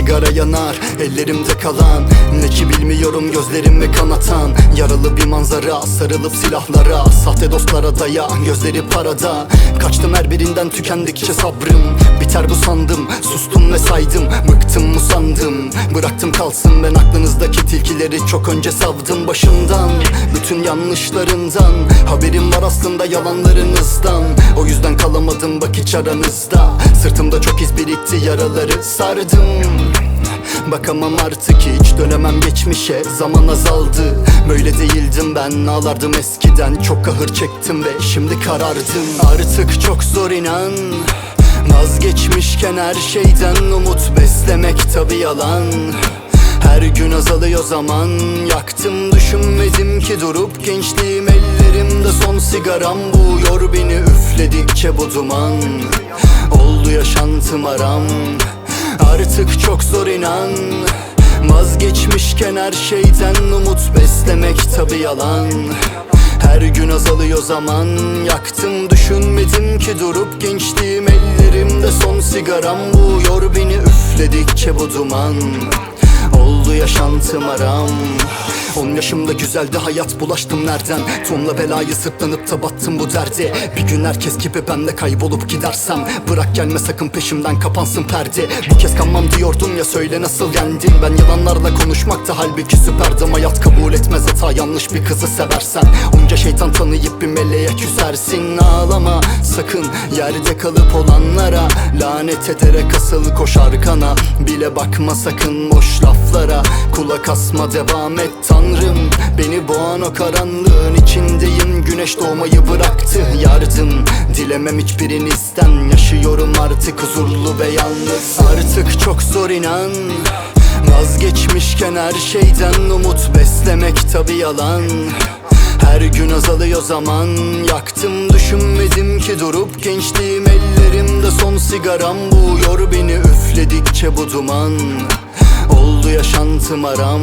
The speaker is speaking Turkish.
sigara yanar Ellerimde kalan. Ne ki bilmiyorum gözlerimi kanatan. Yaralı bir manzara sarılıp silahlara. Sahte dostlara dayan gözleri parada. Kaçtım her birinden tükendikçe sabrım. Biter bu sandım sustum ve saydım. Bıktım mı sandım Bıraktım kalsın ben aklınızdaki tilkileri Çok önce savdım başından Bütün yanlışlarından Haberim var aslında yalanlarınızdan. O yüzden kalamadım bak hiç aranızda. Sırtımda çok iz birikti yaraları sardım. Bakamam artık hiç dönemem geçmişe Zaman azaldı. Böyle değildim ben ağlardım eskiden. Çok kahır çektim ve şimdi karardım. Artık çok zor inan Vazgeçmişken her şeyden umut beslemek tabi yalan. Her gün azalıyor zaman. Yaktım düşünmedim ki durup Gençliğim ellerimde son sigaram Boğuyor beni üfledikçe bu duman. Oldu yaşantım aram. Artık çok zor inan. Vazgeçmişken her şeyden umut beslemek tabi yalan azalıyor zaman. Yaktım düşünmedim ki durup Gençliğim. Ellerimde son sigaram Boğuyor beni. Üfledikçe bu duman Oldu yaşantım aram 10 yaşımda güzeldi hayat bulaştım nereden? Tonla belayı sırtlanıp da battım bu derde. Bir gün herkes gibi ben de kaybolup gidersem. Bırak gelme sakın peşimden kapansın perde. Bu kez kanmam diyordun ya söyle nasıl yendin? Ben yalanlarla konuşmakta halbuki süperdim. Hayat kabul etmez hata yanlış bir kızı seversen Onca şeytan tanıyıp bir meleğe küsersin. Ağlama sakın yerde kalıp olanlara. Lanet ederek asıl koş arkana Bile bakma sakın boş laflara. Kulak asma devam et tanrım Beni boğan o karanlığın içindeyim. Güneş doğmayı bıraktı yardım. Dilemem hiçbirinizden Yaşıyorum artık huzurlu ve yalnız. Artık çok zor inan. Vazgeçmişken her şeyden umut beslemek tabi yalan. Her gün azalıyor zaman. Yaktım düşünmedim ki durup Gençliğim. Ellerimde son sigaram Boğuyor beni. Üfledikçe bu duman. Oldu yaşantım aram